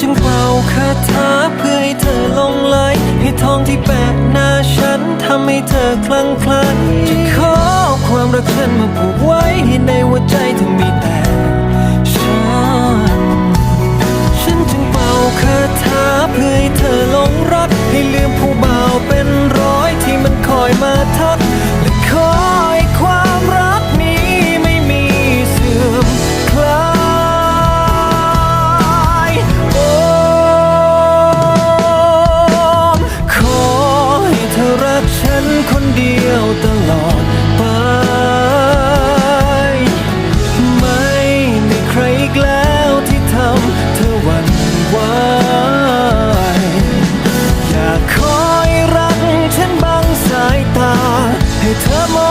จึงเป่าคาถาเพื่อให้เธอลงไหลให้ทองที่แปะหน้าฉันทำให้เธอคลั่งไคล้จะขอความรักฉันมาผูกไว้ให้ในหัวใจเธอมีแต่ฉัน ฉันจึงเป่าคาถาเพื่อให้เธอลงรักให้ลืมผู้บ่าวเป็นร้อยที่มันคอยมา 你特么。